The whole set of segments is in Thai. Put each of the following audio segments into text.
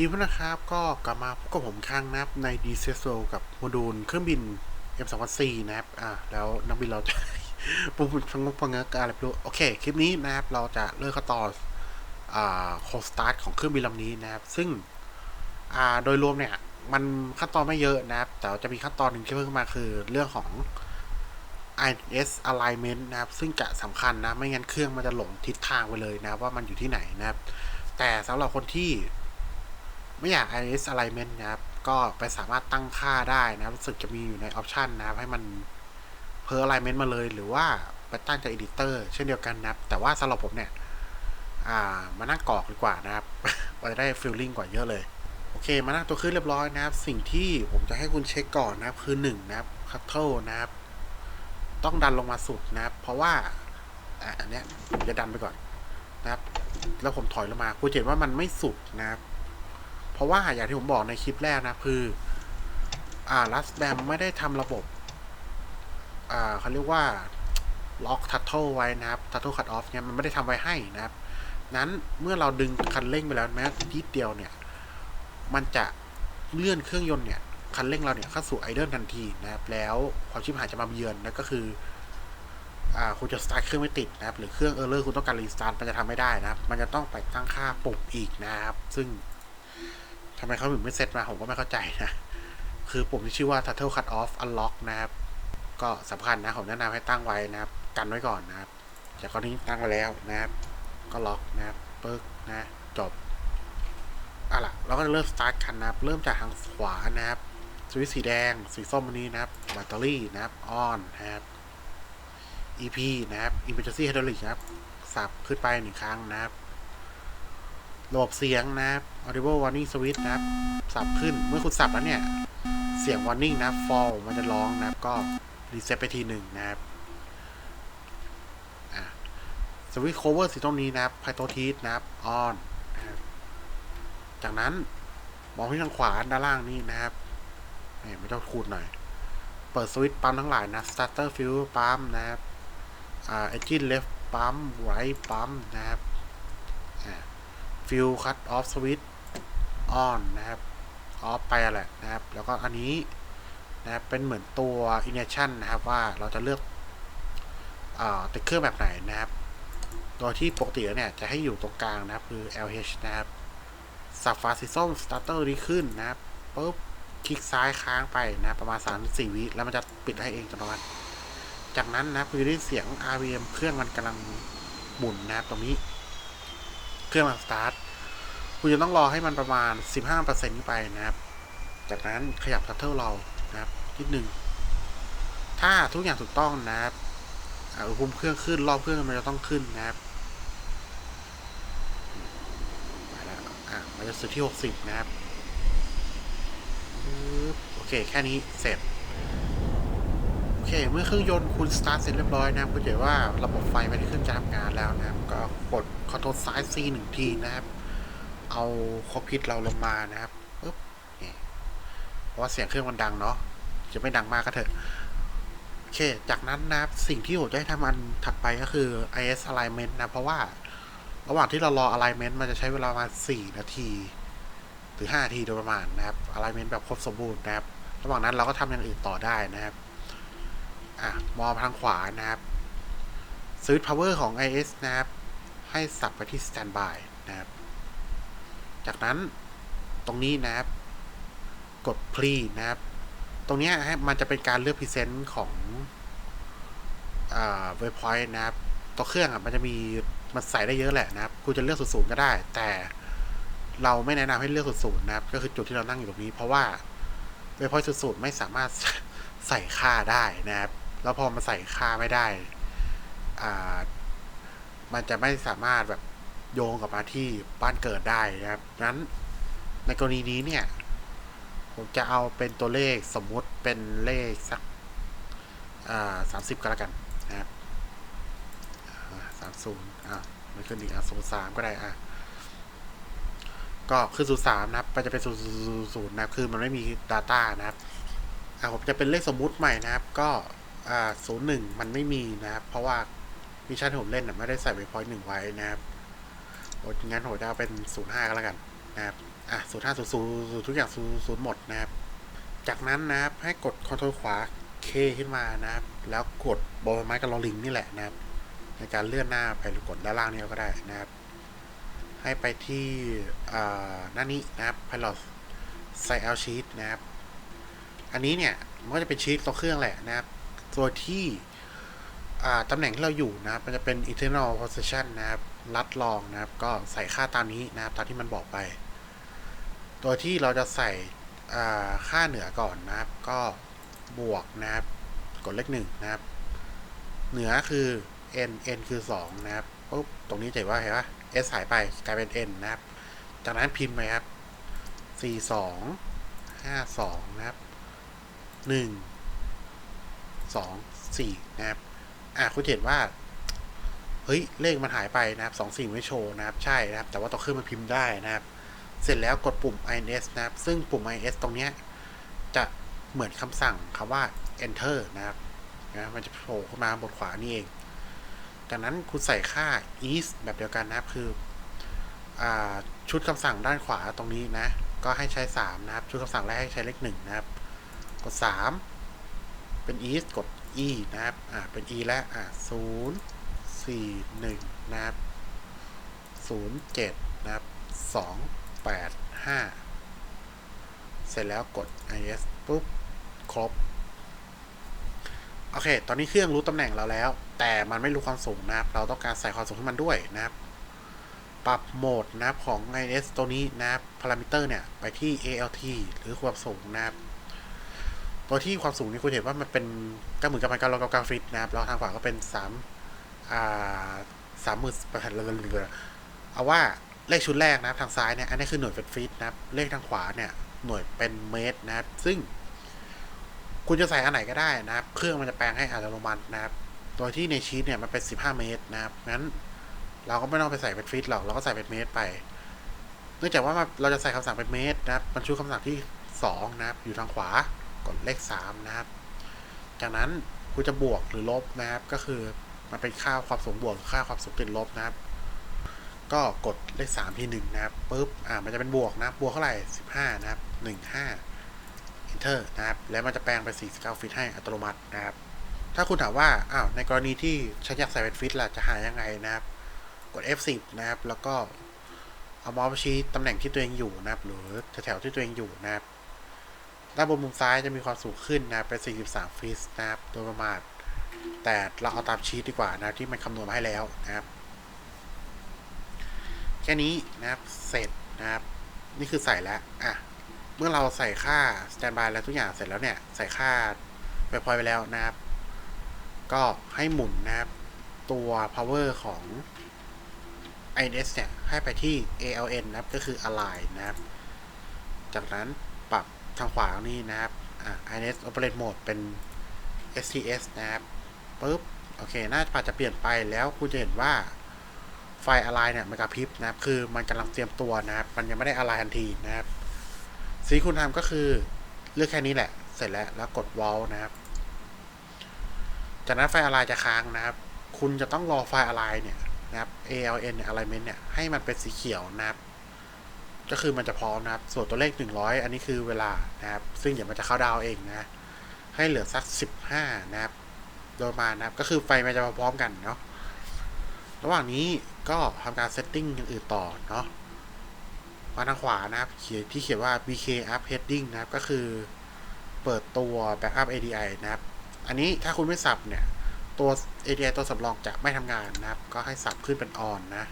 วัสดีเพื่อนนะครับก็กลับมาพบกับผมครั้งนะครับใน d c s o กับโมดูลเครื่องบิน M204 นะครับอ่าแล้วนักบินเราจะปุ่มฟังงกฟังเงกอะไรไม่รู้โอเค คลิปนี้นะครับเราจะเริ่มขั้นตอนอ่าโคสตาร์ทของเครื่องบินลำนี้นะครับ ซึ่งอ่าโดยรวมเนี่ยมันขั้นตอนไม่เยอะนะครับ แต่จะมีขั้นตอนหนึ่งที่เพิ่มขึ้นมาคือเรื่องของ IS alignment นะครับ ซึ่งจะสำคัญนะ ไม่งั้นเครื่องมันจะหลงทิศทางไปเลยนะว่ามันอยู่ที่ไหนนะครับ แต่สำหรับคนที่ ไม่อยาก IS alignment นะครับ ก็ไปสามารถตั้งค่าได้นะครับรู้สึกจะมีอยู่ในออปชันนะครับ ให้มันเพอ alignment มาเลยหรือว่าไปตั้งจาก editor เช่นเดียวกันนะครับ แต่ว่าสำหรับผมเนี่ยมานั่งกรอกดีกว่านะครับมันจะได้ feeling กว่าเยอะเลย โอเค มานั่งตัวขึ้นเรียบร้อยนะครับ สิ่งที่ผมจะให้คุณเช็คก่อนนะครับ คือหนึ่งนะครับ cutter นะครับ ต้องดันลงมาสุดนะครับ เพราะว่าอันนี้ผมจะดันไปก่อนนะครับ แล้วผมถอยลงมาคุณเห็นว่ามันไม่สุดนะครับ ราะว่าอย่างที่ผมบอกในคลิปแรกนะ คือ อ่าลัสแบมไม่ได้ทำระบบ อ่าเขาเรียกว่าล็อกทัตเทิลไว้นะครับทัตเทิลคัตออฟเนี่ยมันไม่ได้ทำไว้ให้นะครับ นั้นเมื่อเราดึงคันเร่งไปแล้วแม้ทีเดียวเนี่ย มันจะเลื่อนเครื่องยนต์เนี่ยคันเร่งเราเนี่ยเข้าสู่ไอเดิลทันทีนะครับ แล้วความชิบหายจะมาเยือนนั่นก็คือ อ่าคุณจะสตาร์ทเครื่องไม่ติดนะครับ หรือเครื่องเออร์เลอร์คุณต้องการรีสตาร์ทมันจะทำไม่ได้นะครับ มันจะต้องไปตั้งค่าปุ่มอีกนะครับ ซึ่ง ทำไมเขาถึงไม่เซตมาผมก็ไม่เข้าใจนะ คือปุ่มที่ชื่อว่า Turtle Cut Off Unlock นะครับ ก็สำคัญนะ ผมแนะนำให้ตั้งไว้นะครับ กันไว้ก่อนนะครับจากกรณีตั้งไว้แล้วนะครับ ก็ล็อกนะครับปึ๊กนะจบอะล่ะเราก็จะเริ่มสตาร์ทคันนะครับ เริ่มจากทางขวานะครับสวิตสีแดง สีส้มอันนี้นะครับแบตเตอรี่นะครับออนนะครับ EP นะครับ Emergency Hydraulic นะครับ สับขึ้นไปหนึ่งครั้งนะครับ ระบบเสียงนะครับ audible warning switch นะครับ สับขึ้น เมื่อคุณสับแล้วเนี่ย เสียง warning นะ fall มันจะร้องนะครับ ก็รีเซ็ตไปทีหนึ่งนะครับอะสวิตช์ cover สีตรงนี้นะครับไพโตทีสนะครับ on นะครับ จากนั้นมองที่ทางขวาด้านล่างนี่นะครับนี่ไม่ต้องคูดหน่อย เปิดสวิตช์ปั๊มทั้งหลายนะ starter fuel ปั๊มนะครับ อ่า engine left ปั๊ม right ปั๊มนะครับ ฟิลคัตออฟสวิตออนนะครับออฟไปแหละนะครับ แล้วก็อันนี้นะครับเป็นเหมือนตัว ignition นะครับว่าเราจะเลือกอาติดเครื่องแบบไหนนะครับ โดยที่ปกติเนี่ยจะให้อยู่ตรงกลางนะครับ คือ LH นะครับสับฟ้าสีส้ม starter นี้ขึ้นนะครับปุ๊บคลิกซ้ายค้างไปนะประมาณ3 4วิแล้วมันจะปิดให้เองอัตโนมัติจากนั้นนะคุณจะได้เสียง RPM เครื่องมันกำลังหมุนนะครับตรงนี้ เครื่องกำลังสตาร์ทคุณจะต้องรอให้มันประมาณ 15%ขึ้นไปนะครับ จากนั้นขยับทัตเทิลเรานะครับนิดหนึ่งถ้าทุกอย่างถูกต้องนะครับอุณหภูมิเครื่องขึ้นรอบเครื่องมันจะต้องขึ้นนะครับอะมันจะสุดที่ 60 นะครับโอเค แค่นี้เสร็จ เค เมื่อเครื่องยนต์คุณสตาร์ทเสร็จเรียบร้อยนะครับคุณจะว่าระบบไฟไม่ได้ขึ้นจะทำงานแล้วนะครับ ก็กดคอนโทรลซ้าย C หนึ่งทีนะครับ เอาคอพิทเราลงมานะครับปึ๊บนี่เพราะว่าเสียงเครื่องมันดังเนาะจะไม่ดังมากก็เถอะโอเค จากนั้นนะครับ สิ่งที่ผมจะให้ทำอันถัดไปก็คือ IS alignment นะ เพราะว่าระหว่างที่เรารอ alignment มันจะใช้เวลาประมาณ4นาทีหรือ5นาทีโดยประมาณนะครับ alignment แบบครบสมบูรณ์นะครับ ระหว่างนั้นเราก็ทำอย่างอื่นต่อได้นะครับ อะมองทางขวานะครับ switch power ของ IS นะครับ ให้สับไปที่ standby นะครับ จากนั้นตรงนี้นะครับ กด pre นะครับ ตรงเนี้ยมันจะเป็นการเลือก present ของอ่า waypoint นะครับ ตัวเครื่องอะมันจะมีมันใส่ได้เยอะแหละนะครับ คุณจะเลือกศูนย์ก็ได้ แต่เราไม่แนะนำให้เลือกศูนย์นะครับ ก็คือจุดที่เรานั่งอยู่ตรงนี้ เพราะว่า waypoint ศูนย์ไม่สามารถใส่ค่าได้นะครับ แล้วพอมาใส่ค่าไม่ได้ อ่า มันจะไม่สามารถแบบโยงกลับมาที่บ้านเกิดได้นะครับนั้นในกรณีนี้เนี่ย ผมจะเอาเป็นตัวเลขสมมุติเป็นเลขสักสามสิบก็แล้วกันนะครับสามศูนย์อ่าไม่ขึ้นอีกอะศูนย์สามก็ได้อะก็คือศูนย์สามนะครับ มันจะเป็นศูนย์ศูนย์นะครับ คือมันไม่มี Data นะครับอ่าผมจะเป็นเลขสมมุติใหม่นะครับ ก็ อ่าศูนย์หนึ่งมันไม่มีนะครับ เพราะว่ามิชชั่นที่ผมเล่นน่ะไม่ได้ใส่ไปพอยต์หนึ่งไว้นะครับโอ้งั้นผมจะเอาเป็นศูนย์ห้าก็แล้วกันนะครับ อะศูนย์ห้าศูนย์ศูนย์ทุกอย่างศูนย์ศูนย์หมดนะครับ จากนั้นนะครับให้กดคอนโทรลขวาเคขึ้นมานะครับ แล้วกดบอลไม้กับลอลิงนี่แหละนะครับ ในการเลื่อนหน้าไปหรือกดด้านล่างนี่ก็ได้นะครับ ให้ไปที่อ่าหน้านี้นะครับ Pilot ใส่ L sheet นะครับ อันนี้เนี่ยมันก็จะเป็นชีตตัวเครื่องแหละนะครับ ตัวที่ตำแหน่งที่เราอยู่นะครับ มันจะเป็น internal position นะครับ รัดรองนะครับ ก็ใส่ค่าตามนี้นะครับ ตามที่มันบอกไป ตัวที่เราจะใส่ค่าเหนือก่อนนะครับ ก็บวกนะครับ กดเลขหนึ่งนะครับ เหนือคือ n n คือสองนะครับปุ๊บตรงนี้จะเห็นว่าเห็นปะ s หายไปกลายเป็น n นะครับ จากนั้นพิมพ์ไปครับสี่สองห้าสองนะครับห สองสี่นะครับ อะคุณเห็นว่า เฮ้ย เลขมันหายไปนะครับสองสี่ไม่โชว์นะครับ ใช่นะครับ แต่ว่าตัวเครื่องมันพิมพ์ได้นะครับ เสร็จแล้วกดปุ่ม ins นะครับ ซึ่งปุ่ม ins ตรงเนี้ยจะเหมือนคำสั่งคำว่า enter นะครับนะมันจะโผล่ขึ้นมาบนขวานี่เอง จากนั้นคุณใส่ค่า is แบบเดียวกันนะครับ คืออชุดคำสั่งด้านขวาตรงนี้นะ ก็ให้ใช้ 3 นะครับ ชุดคำสั่งแรกให้ใช้เลข1นะครับ กด 3 เป็น is กด e นะครับ อ่า เป็น e แล้วอ่า0 4 1นะครับ0 7นย์เจ็ดนะครับ2 8 5เสร็จแล้วกด is ปุ๊บ ครบ โอเค ตอนนี้เครื่องรู้ตำแหน่งเราแล้ว แต่มันไม่รู้ความสูงนะครับ เราต้องการใส่ความสูงให้มันด้วยนะครับ ปรับโหมดนะครับของ IS ตัวนี้นะครับ พารามิเตอร์เนี่ย ไปที่ ALT หรือความสูงนะครับ ตัวที่ความสูงนี่คุณเห็นว่ามันเป็นก็เหมือนกับมันการลองกับกราฟิกนะครับแล้วทางขวาก็เป็นสามอ่าสามหมื่นแปดเอาว่าเลขชุดแรกนะครับทางซ้ายเนี่ยอันนี้คือหน่วยเป็นฟีตนะครับเลขทางขวาเนี่ยหน่วยเป็นเมตรนะครับ ซึ่ง คุณจะใส่อันไหนก็ได้นะครับ เครื่องมันจะแปลงให้อัตโนมัตินะครับ โดยที่ในชีตเนี่ยมันเป็น 15 เมตรนะครับงั้น เราก็ไม่ต้องไปใส่เป็นฟีตหรอกเราก็ใส่เป็นเมตรไป เนื่องจากว่าเราจะใส่คำสั่งเป็นเมตรนะครับมันชูคำสั่งที่2นะครับอยู่ทางขวา กดเลข 3 นะครับ จากนั้นคุณจะบวกหรือลบนะครับ ก็คือมันเป็นค่าความสูงบวกหรือค่าความสูงติดลบนะครับ ก็กดเลข 3 ทีหนึ่งนะครับปุ๊บอ่ามันจะเป็นบวกนะบบวกเท่าไหร่ 15 นะครับ 15 enter นะครับ แล้วมันจะแปลงไป 49 ฟิตให้อัตโนมัตินะครับ ถ้าคุณถามว่าอ้าวในกรณีที่ฉันอยากใส่เป็นฟิตล่ะจะหายังไงนะครับ กด F10 นะครับ แล้วก็เอาเมาส์ไปชี้ตำแหน่งที่ตัวเองอยู่นะครับ หรือแถวๆที่ตัวเองอยู่นะครับ ด้านบนมุมซ้ายจะมีความสูงขึ้นนะครับเป็น 43ฟิตนะครับโดยประมาณ แต่เราเอาตามชีตดีกว่านะที่มันคำนวณมาให้แล้วนะครับ แค่นี้นะครับเสร็จนะครับ นี่คือใส่แล้วอะเมื่อเราใส่ค่า standby แล้วทุกอย่างเสร็จแล้วเนี่ย ใส่ค่าไปพอยไปแล้วนะครับ ก็ให้หมุนนะครับ ตัว power ของ INS เนี่ย ให้ไปที่ ALN นะครับ ก็คือ align นะครับ จากนั้นปรับ ทางขวานี่นะครับอ่า INS operate mode เป็น STS นะครับปุ๊บโอเคหน้าปัดจะเปลี่ยนไปแล้วคุณจะเห็นว่าไฟ align เนี่ยมันกระพริบนะครับ คือมันกำลังเตรียมตัวนะครับ มันยังไม่ได้ align ทันทีนะครับสิ่งที่คุณทำก็คือเลือกแค่นี้แหละ เสร็จแล้วแล้วกด wall นะครับ จากนั้นไฟอะไรจะค้างนะครับ คุณจะต้องรอไฟอะไรเนี่ยนะครับ ALN เนี่ย alignment เนี่ยให้มันเป็นสีเขียวนะครับ ก็คือมันจะพร้อมนะครับ ส่วนตัวเลข 100 อันนี้คือเวลานะครับ ซึ่งเดี๋ยวมันจะเข้าดาวเองนะให้เหลือสัก 15 นะครับ โดยมานะครับ ก็คือไฟมันจะมาพร้อมกันเนาะ ระหว่างนี้ก็ทำการเซตติ้งอย่างอื่นต่อเนาะ มาทางขวานะครับเขียนที่เขียนว่า BK up heading นะครับ ก็คือเปิดตัว backup ADI นะครับ อันนี้ถ้าคุณไม่สับเนี่ย ตัว ADI ตัวสำรองจะไม่ทำงานนะครับ ก็ให้สับขึ้นเป็น on นะ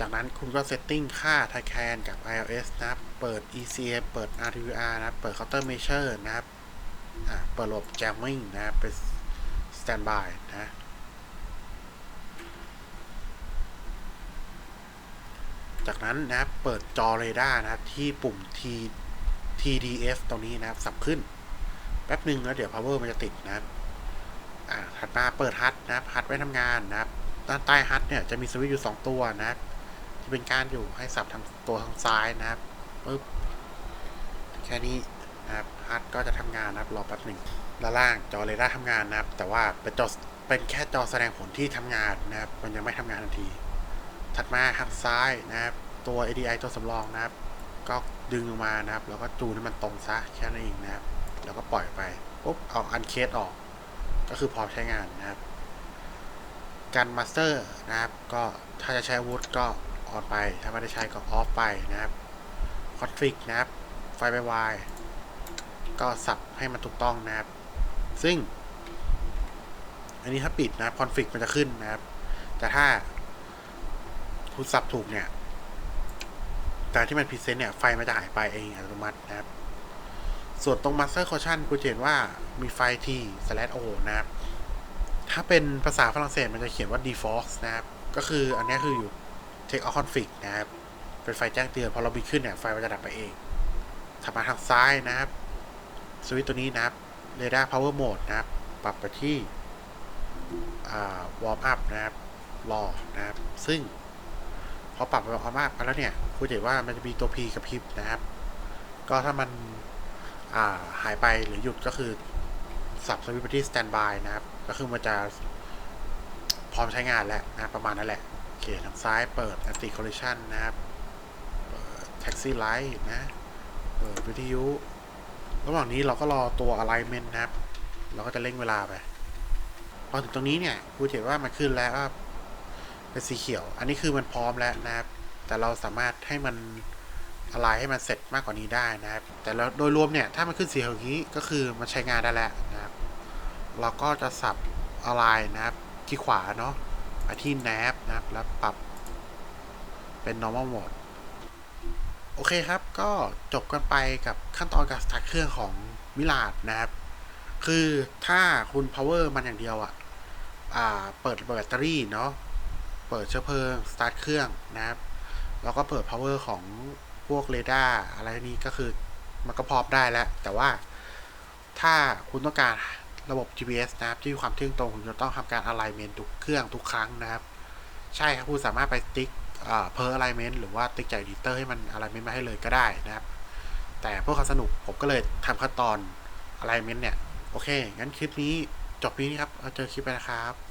จากนั้นคุณก็เซตติ้งค่า t i c a n กับ iOS นะครับ เปิด ECM เปิด RTVR นะครับเปิด counter measure นะครับเปิดระบบ jamming นะครับเป็น standby นะจากนั้นนะครับเปิดจอเรดาร์นะครับที่ปุ่ม T TDF ตรงนี้นะครับ สับขึ้น แป๊บหนึ่งแล้วเดี๋ยว power มันจะติดนะครับอ่าถัดมาเปิดฮัทนะครับฮัทไว้ทำงานนะครับ ด้านใต้ฮัทเนี่ยจะมีสวิตช์อยู่ 2 ตัวนะครับ ที่เป็นการอยู่ให้สับทางตัวทางซ้ายนะครับปึ๊บแค่นี้นะครับฮัทก็จะทำงานนะครับรอแป๊บหนึ่งด้านล่างจอเรดาร์ทำงานนะครับ แต่ว่าเป็นจอเป็นแค่จอแสดงผลที่ทำงานนะครับ มันยังไม่ทำงานทันที ถัดมาทางซ้ายนะครับ ตัว ADI ตัวสำรองนะครับ ก็ดึงลงมานะครับ แล้วก็จูนให้มันตรงซะแค่นั้นเองนะครับ แล้วก็ปล่อยไปปุ๊บเอาอันเคสออก ก็คือพร้อมใช้งานนะครับการมาสเตอร์นะครับ ก็ถ้าจะใช้วุธก็ ออนไป ถ้าไม่ได้ใช้ก็ออฟไปนะครับคอนฟิกนะครับ ไฟไปวายก็สับให้มันถูกต้องนะครับ ซึ่ง อันนี้ถ้าปิดนะคอนฟิกมันจะขึ้นนะครับ แต่ถ้าคุณสับถูกเนี่ยแต่ที่มันพรีเซนต์เนี่ย ไฟมันจะหายไปเองอัตโนมัตินะครับ ส่วนตรง Master Caution คุณจะเห็นว่ามีไฟ T slash O นะครับ ถ้าเป็นภาษาฝรั่งเศสมันจะเขียนว่า default นะครับ ก็คืออันนี้คืออยู่ take off config นะครับ เป็นไฟแจ้งเตือนพอเราบิดขึ้นเนี่ยไฟมันจะดับไปเองถัดมาทางซ้ายนะครับ สวิตตัวนี้นะครับ radar power mode นะครับ ปรับไปที่วอร์มอัพนะครับรอนะครับ ซึ่งพอปรับไปวอร์มอัพแล้วเนี่ย คุณเห็นว่ามันจะมีตัว P กับพิบนะครับ ก็ถ้ามันอ่าหายไปหรือหยุดก็คือ สับสวิตช์ไปที่ standby นะครับ ก็คือมันจะพร้อมใช้งานแล้วนะประมาณนั้นแหละ อเคทางซ้ายเปิด anti collision นะครับ เปิด taxi light นะ เปิดวิทยุ ระหว่างนี้เราก็รอตัว alignment นะครับ เราก็จะเร่งเวลาไป พอถึงตรงนี้เนี่ยคุณเห็นว่ามันขึ้นแล้วว่าเป็นสีเขียว อันนี้คือมันพร้อมแล้วนะครับ แต่เราสามารถให้มันอะไรให้มันเสร็จมากกว่านี้ได้นะครับ แต่แล้วโดยรวมเนี่ย ถ้ามันขึ้นสีเขียวอย่างนี้ก็คือมันใช้งานได้แล้วนะครับ เราก็จะสับอะไรนะครับ ที่ขวาเนาะ ไปที่ nav นะครับ แล้วปรับเป็น normal mode โอเคครับ ก็จบกันไปกับขั้นตอนการสตาร์ทเครื่องของมิลาดนะครับ คือถ้าคุณ power มันอย่างเดียวอะ่ะอ่าเปิดแบตเตอรี่เนาะ เปิดเชื้อเพลิง สตาร์ทเครื่องนะครับ แล้วก็เปิด power ของพวกเรดาร์อะไรนี้ก็คือมันก็พร้อมได้แล้ว แต่ว่าถ้าคุณต้องการ ระบบ GPS นะครับ ที่มีความเที่ยงตรงคุณจะต้องทำการ alignment ทุกเครื่องทุกครั้งนะครับ ใช่ครับคุณสามารถไปติ๊กเพอร์ alignment หรือว่าติ๊กจากดิเตอร์ให้มัน alignment มาให้เลยก็ได้นะครับ แต่เพื่อความสนุกผมก็เลยทำขั้นตอน alignment เนี่ย โอเค งั้นคลิปนี้จบนี้ครับ เอาเจอคลิปไปนะครับ